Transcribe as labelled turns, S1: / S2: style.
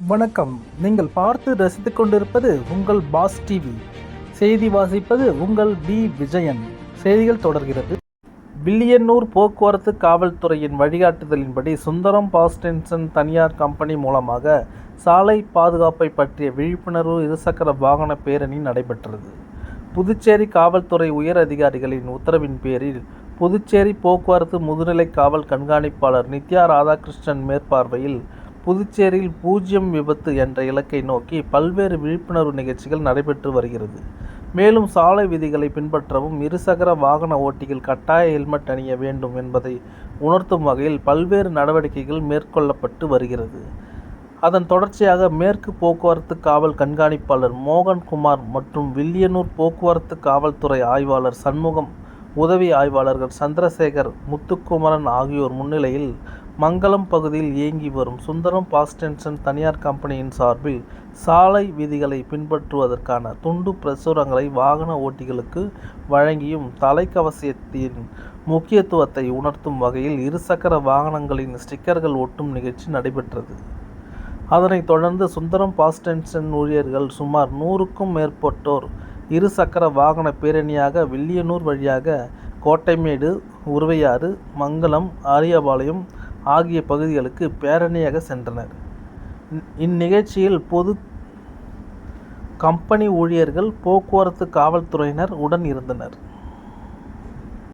S1: வணக்கம். நீங்கள் பார்த்து ரசித்துக் கொண்டிருப்பது உங்கள் பாஸ் டிவி. செய்தி வாசிப்பது உங்கள் பி விஜயன். செய்திகள் தொடர்கிறது. வில்லியனூர் போக்குவரத்து காவல்துறையின் வழிகாட்டுதலின்படி சுந்தரம் பாஸ்டென்சன் தனியார் கம்பெனி மூலமாக சாலை பாதுகாப்பை பற்றிய விழிப்புணர்வு இருசக்கர வாகன பேரணி நடைபெற்றது. புதுச்சேரி காவல்துறை உயர் அதிகாரிகளின் உத்தரவின் பேரில் புதுச்சேரி போக்குவரத்து முதுநிலை காவல் கண்காணிப்பாளர் நித்யா ராதாகிருஷ்ணன் மேற்பார்வையில் புதுச்சேரியில் பூஜ்ஜியம் விபத்து என்ற இலக்கை நோக்கி பல்வேறு விழிப்புணர்வு நிகழ்ச்சிகள் நடைபெற்று வருகிறது. மேலும் சாலை விதிகளை பின்பற்றவும் இருசக்கர வாகன ஓட்டிகள் கட்டாய ஹெல்மெட் அணிய வேண்டும் என்பதை உணர்த்தும் வகையில் பல்வேறு நடவடிக்கைகள் மேற்கொள்ளப்பட்டு வருகிறது. அதன் தொடர்ச்சியாக மேற்கு போக்குவரத்து காவல் கண்காணிப்பாளர் மோகன்குமார் மற்றும் வில்லியனூர் போக்குவரத்து காவல்துறை ஆய்வாளர் சண்முகம் உதவி ஆய்வாளர்கள் சந்திரசேகர் முத்துக்குமரன் ஆகியோர் முன்னிலையில் மங்கலம் பகுதியில் இயங்கி வரும் சுந்தரம் பாஸ்டென்சன் தனியார் கம்பெனியின் சார்பில் சாலை விதிகளை பின்பற்றுவதற்கான துண்டு பிரசுரங்களை வாகன ஓட்டிகளுக்கு வழங்கியும் தலைக்கவசத்தின் முக்கியத்துவத்தை உணர்த்தும் வகையில் இருசக்கர வாகனங்களின் ஸ்டிக்கர்கள் ஒட்டும் நிகழ்ச்சி நடைபெற்றது. அதனைத் தொடர்ந்து சுந்தரம் பாஸ்டென்சன் ஊழியர்கள் சுமார் நூறுக்கும் மேற்பட்டோர் இருசக்கர வாகன பேரணியாக வில்லியனூர் வழியாக கோட்டைமேடு உருவையாறு மங்கலம் ஆரியபாளையம் ஆகிய பகுதிகளுக்கு பேரணியாக சென்றனர். இந்நிகழ்ச்சியில் பொது கம்பெனி ஊழியர்கள் போக்குவரத்து காவல்துறையினர் உடன் இருந்தனர்.